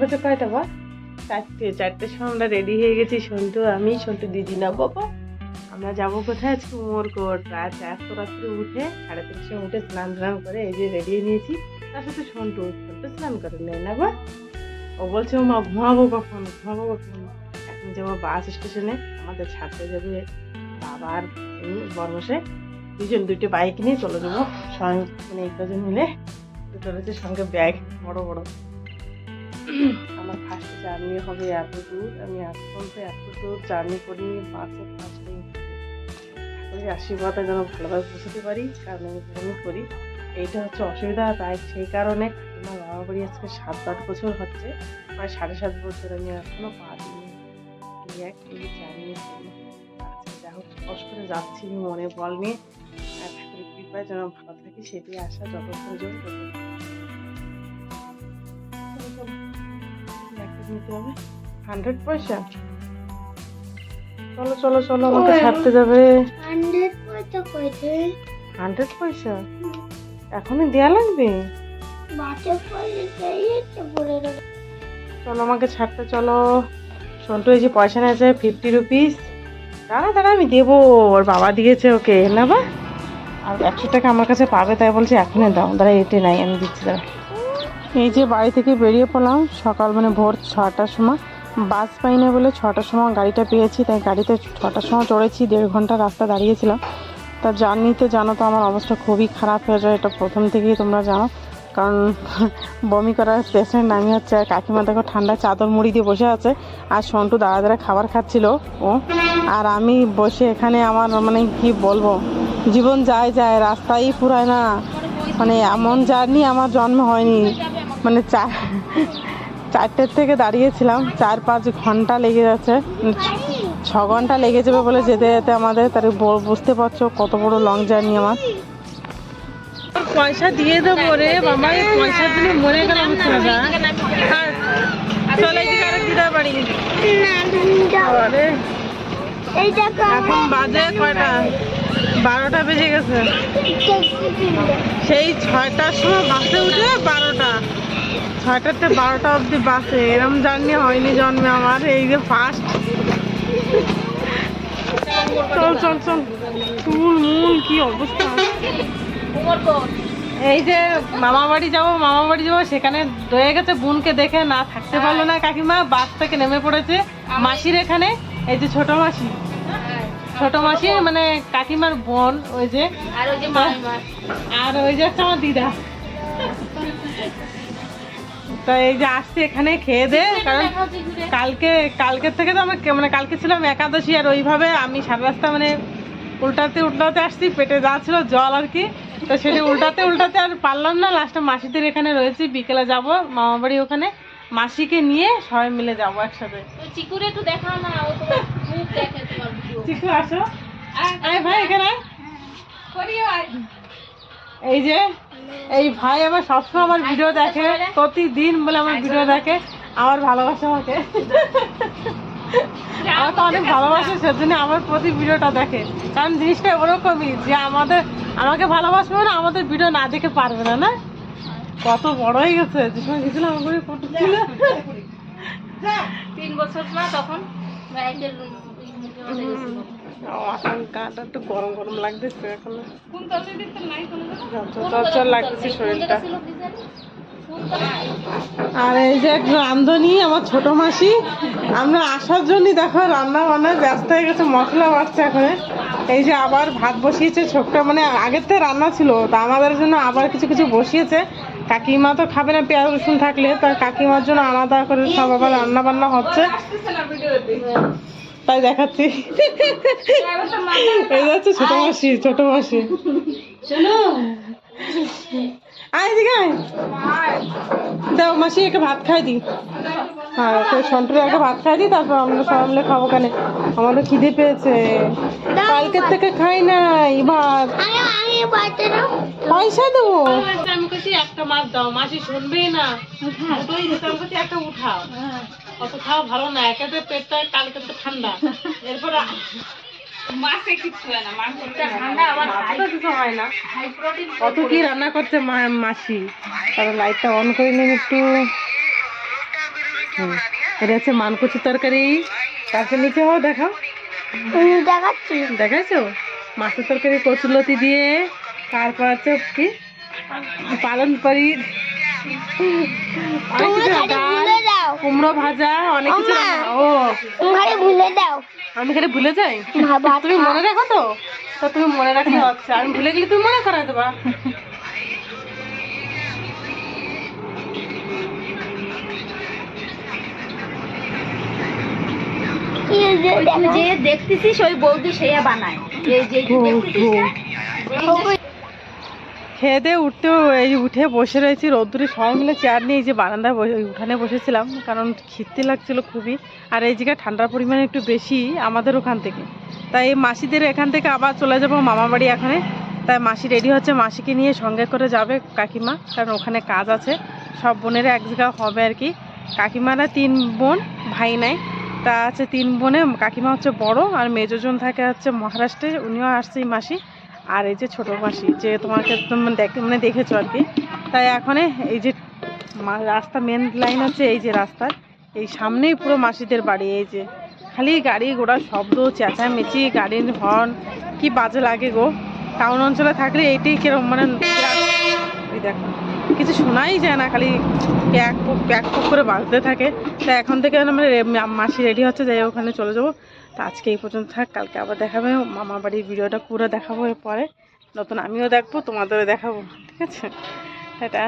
বাজে কয়টা বা চারটে, চারটের সময় আমরা রেডি হয়ে গেছি। সন্টু আমি সন্টু দিদি না, বাবা। আমরা যাব কোথায়? আজকে উমরকোট রাত এত রাত্রে উঠে সাড়ে সময় উঠে স্নান স্নান করে এই যে রেডি নিয়েছি। তার সাথে সন্টু সন্টু স্নান করে নেই না বা ও বলছে মা ঘুমাবো কখন? ঘুমাবো কখন? এখন যাব বাস স্টেশনে আমাদের ছাড়তে যাবে বাবা আর আমি বর্মসে দুজন দুটো বাইক নিয়ে চলে যাব। মানে এই কজন মিলে। রয়েছে সঙ্গে ব্যাগ বড় বড়। আমার ফার্স্ট জার্নি হবে এত দূর, আমি আজ পর্যন্ত এত দূর জার্নি করি বাসে ফার্স্ট ঠাকুরের আশীর্বাদে যেন ভালোভাবে পৌঁছতে পারি, কারণ আমি ভ্রমণ করি। এইটা হচ্ছে অসুবিধা, তাই সেই কারণে আমার বাবা বাড়ি আজকে সাত আট বছর হচ্ছে, প্রায় সাড়ে সাত বছর আমি এখনও পা দিইনি। এক এই জার্নি আচ্ছা যা হোক কষ্ট করে যাচ্ছি মনে বল নিয়ে। ঠাকুরের কৃপায় যেন ভালো থাকি সেটি আশা, যত প্রয়োজন নিতে হবে। হান্ড্রেড পয়সা? চলো চলো চলো আমাকে ছাড়তে যাবে। হান্ড্রেড পয়সা কইছে। হান্ড্রেড পয়সা? এখনই দেয়া লাগবে? চলো আমাকে ছাড়তে চলো। সন্টু এই যে পয়সা নিয়েছে ফিফটি রুপিস দাঁড়া দাঁড়া আমি দেবো। ওর বাবা দিয়েছে ওকে না বা? আর একশো টাকা আমার কাছে পাবে তাই বলছে এখনই দাও। দাঁড়া এতে নাই আমি দিচ্ছি দাঁড়া। এই যে বাড়ি থেকে বেরিয়ে পড়লাম, সকাল মানে ভোর ছটার সময়। বাস পাই না বলে ছটার সময় গাড়িটা পেয়েছি, তাই গাড়িতে ছটার সময় চড়েছি, দেড় ঘণ্টা রাস্তা দাঁড়িয়েছিলাম। তা জার্নিতে জানো তো আমার অবস্থা খুবই খারাপ হয়ে যায়, এটা প্রথম থেকেই তোমরা জানো। কারণ বমি করার পেশেন্ট আমি হচ্ছে আর কাকিমা দেখো ঠান্ডা চাদর মুড়ি দিয়ে বসে আছে, আর সন্টু দাঁড়া দাঁড়া খাবার খাচ্ছিল, ও। আর আমি বসে এখানে আমার মানে কি বলব, জীবন যায় যায়, রাস্তাই ফুরায় না। মানে এমন জার্নি আমার জন্ম হয়নি। মানে চার, চারটের থেকে দাঁড়িয়েছিলাম, চার পাঁচ ঘণ্টা লেগে যাচ্ছে। ছ ঘণ্টা লেগে যাবে বলে যেতে যেতে আমাদের তার বুঝতে পারছ কত বড় লং জার্নি আমার। পয়সা দিয়ে দেবো রে বাবা পয়সা দিলে মরে গেলাম চলে এখন বাজে কয়টা? বারোটা বেজে গেছে। সেই ছয়টার সময় বাসে উঠে বারোটা। ছয়টাতে বারোটা অবধি বাসে। এরম জার্নি হয়নি জন্মে আমার এই যে ফার্স্ট চল চল চল। চুল মুল কি অবস্থা? এই যে মামা বাড়ি যাব মামা বাড়ি যাব সেখানে রয়ে গেছে বোনকে দেখে না থাকতে পারল না কাকিমা বাস থেকে নেমে পড়েছে মাসির এখানে। এই যে ছোট মাসি। ছোট মাসি মানে কাকিমার বোন ওই যে। আর ওই যে আর ওই যে হচ্ছে আমার দিদা। তো এই যে আসছি এখানে খেয়ে দে কারণ কালকে কালকের থেকে তো আমার মানে কালকে ছিলাম একাদশী আর ওইভাবে আমি সারা রাস্তা মানে উল্টাতে উল্টাতে আসছি পেটে যা ছিল জল আর কি। তো সেটা উল্টাতে উল্টাতে আর পারলাম না লাস্টে মাসিদের এখানে রয়েছি বিকেলে যাব মামা বাড়ি ওখানে। মাসিকে নিয়ে সবাই মিলে যাব একসাথে। চিকুরে একটু দেখাও না ও তো মুখ দেখে তোমার চিকু আসো। আয় ভাই এখানে করিও আয়। এই যে, এই ভাই আমার সবসময় আমার ভিডিও দেখে, প্রতিদিন বলে আমার ভিডিও দেখে, আমার ভালোবাসা আমাকে। আমার তো অনেক ভালোবাসে সেজন্য আমার প্রতি ভিডিওটা দেখে। কারণ জিনিসটা ওরকমই যে আমাদের, আমাকে ভালোবাসবে না আমাদের ভিডিও না দেখে পারবে না না? কত বড় হয়ে গেছে। যে সময় গেছিলাম আমার কত ছিল তিন বছর না তখন এখন একটু গরম গরম লাগতেছে এখন। শরীরটা। আর এই যে এক রান্ধনি আমার ছোট মাসি আমরা আসার জন্যই দেখো রান্না বান্নায় ব্যস্ত হয়ে গেছে মশলা বাড়ছে এখন। এই যে আবার ভাত বসিয়েছে ছোট্ট মানে আগের থেকে রান্না ছিল তা আমাদের জন্য আবার কিছু কিছু বসিয়েছে। কাকিমা তো খাবে না পেঁয়াজ রসুন থাকলে তার কাকিমার জন্য আলাদা করে সব আবার রান্না বান্না হচ্ছে। তাই দেখাচ্ছি। এই হচ্ছে ছোট মাসি ছোট মাসি। আয় এদিকে আয়। দাও মাসি একে ভাত খাই দি। হ্যাঁ ওকে সন্টুরে একটা ভাত খাই দিই তারপর আমরা সবাই মিলে খাব কেন আমারও খিদে পেয়েছে। কালকের থেকে খাই নাই ভাত। পয়সা দেবো। আমি একটা মাছ দাও। মাসি শুনবেই না। বলছি একটা উঠাও। অত খাওয়া ভালো না একেতে পেটটা কালকে তো ঠান্ডা। এরপর মাছে কিছু না মাংসটা ঠান্ডা আবার মাছটা কিছু না। কত কি রান্না করছে মাসি? তারপর লাইটটা অন করে নিন একটু। এটা হচ্ছে মানকচুর তরকারি। তারপর নিচে হও দেখাও। দেখাচ্ছি। দেখাইছো? মাছের তরকারি কচুলতি দিয়ে। তারপর হচ্ছে কি? পালন করি। ডাল, কুমড়ো ভাজা অনেক কিছু রান্না। ও। তুমি ভুলে দাও আমি খালি ভুলে যাই? তুমি মনে রাখো তো? তো তুমি মনে রাখলে আচ্ছা আমি ভুলে গেলে তুমি মনে করাই দেবা। যে দেখতেছিস ওই বৌদি সেইয়া বানায়। এই যে দেখতেছিস খেয়ে দিয়ে উঠতেও এই উঠে বসে রয়েছি, রোদ্দুরে সবাই মিলে চেয়ার নিয়ে এই যে বারান্দায় উঠানে বসেছিলাম, কারণ খিস্তি লাগছিল খুবই। আর এই জায়গায় ঠান্ডার পরিমাণ একটু বেশি আমাদের ওখান থেকে। তাই মাসিদের এখান থেকে আবার চলে যাব মামা বাড়ি এখানে। তাই মাসি রেডি হচ্ছে, মাসিকে নিয়ে সঙ্গে করে যাবে কাকিমা, কারণ ওখানে কাজ আছে। সব বোনেরা এক জায়গা হবে আর কি। কাকিমারা তিন বোন, ভাই নাই। তা আছে তিন বোনে, কাকিমা হচ্ছে বড় আর মেজোজন থাকে হচ্ছে মহারাষ্ট্রে, উনিও আসছে মাসি। আর এই যে ছোটো মাসি, যে তোমাকে মানে দেখেছ আর কি। তাই এখন এই যে রাস্তা মেন লাইন হচ্ছে এই যে রাস্তার, এই সামনেই পুরো মাসিদের বাড়ি, এই যে খালি গাড়ি ঘোড়ার শব্দ, চেঁচামেচি, গাড়ির হর্ন কি বাজে লাগে গো। টাউন অঞ্চলে থাকলে এইটাই কিরম মানে দেখো। কিছু শোনাই যায় না, খালি প্যাক প্যাক পুক করে বাজতে থাকে। তা এখন থেকে আমরা মাসি রেডি হচ্ছে, যাই ওখানে চলে যাব। তো আজকে এই পর্যন্ত থাক, কালকে আবার দেখাবে। মামা বাড়ির ভিডিওটা পুরো দেখাবো এরপরে। নতুন আমিও দেখব, তোমাদেরও দেখাবো, ঠিক আছে? এটা